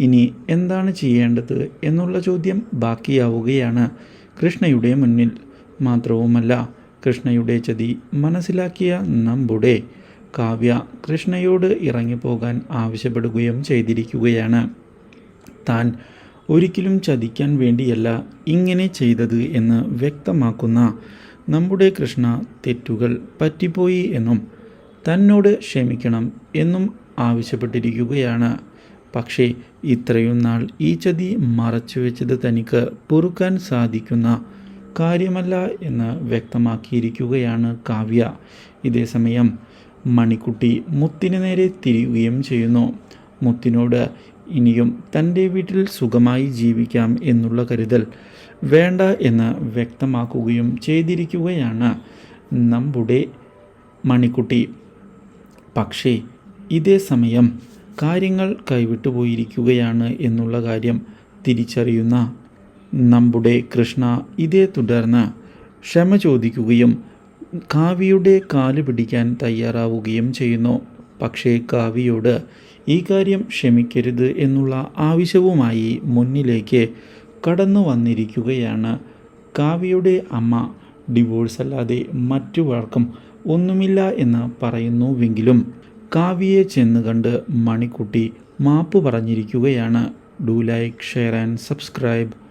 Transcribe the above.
ഇനി എന്താണ് ചെയ്യേണ്ടത് എന്നുള്ള ചോദ്യം ബാക്കിയാവുകയാണ്. കൃഷ്ണയുടെ മുന്നിൽ മാത്രവുമല്ല കൃഷ്ണയുടെ ചതി മനസ്സിലാക്കിയ നമ്മുടെ കാവ്യ കൃഷ്ണയോട് ഇറങ്ങിപ്പോകാൻ ആവശ്യപ്പെടുകയും ചെയ്തിരിക്കുകയാണ്. താൻ ഒരിക്കലും ചതിക്കാൻ വേണ്ടിയല്ല ഇങ്ങനെ ചെയ്തത് എന്ന് വ്യക്തമാക്കുന്ന നമ്മുടെ കൃഷ്ണ തെറ്റുകൾ പറ്റിപ്പോയി എന്നും തന്നോട് ക്ഷമിക്കണം എന്നും ആവശ്യപ്പെട്ടിരിക്കുകയാണ്. പക്ഷേ ഇത്രയും നാൾ ഈ ചതി മറച്ചു വെച്ചത് തനിക്ക് പൊറുക്കാൻ സാധിക്കുന്ന കാര്യമല്ല എന്ന് വ്യക്തമാക്കിയിരിക്കുകയാണ് കാവ്യ. ഇതേസമയം മണിക്കുട്ടി മുത്തിനു നേരെ തിരിയുകയും ചെയ്യുന്നു. മുത്തിനോട് ഇനിയും തന്റെ വീട്ടിൽ സുഖമായി ജീവിക്കാം എന്നുള്ള കരുതൽ വേണ്ട എന്ന് വ്യക്തമാക്കുകയും ചെയ്തിരിക്കുകയാണ് നമ്മുടെ മണിക്കുട്ടി. പക്ഷേ ഇതേ സമയം കാര്യങ്ങൾ കൈവിട്ടുപോയിരിക്കുകയാണ് എന്നുള്ള കാര്യം തിരിച്ചറിയുന്ന നമ്മുടെ കൃഷ്ണ ഇതേ തുടർന്ന് ക്ഷമ ചോദിക്കുകയും കാവ്യയുടെ കാൽ പിടിക്കാൻ തയ്യാറാവുകയും ചെയ്യുന്നു. പക്ഷേ കാവ്യയോട് ഈ കാര്യം ക്ഷമിക്കരുത് എന്നുള്ള ആവശ്യവുമായി മുന്നിലേക്ക് കടന്നു വന്നിരിക്കുകയാണ്. കാവ്യയുടെ അമ്മ ഡിവോഴ്സ് അല്ലാതെ മറ്റു വഴക്കം ഒന്നുമില്ല എന്ന് പറയുന്നുവെങ്കിലും കാവ്യയെ ചെന്ന് കണ്ട് മണിക്കുട്ടി മാപ്പ് പറഞ്ഞിരിക്കുകയാണ്. Do like share and subscribe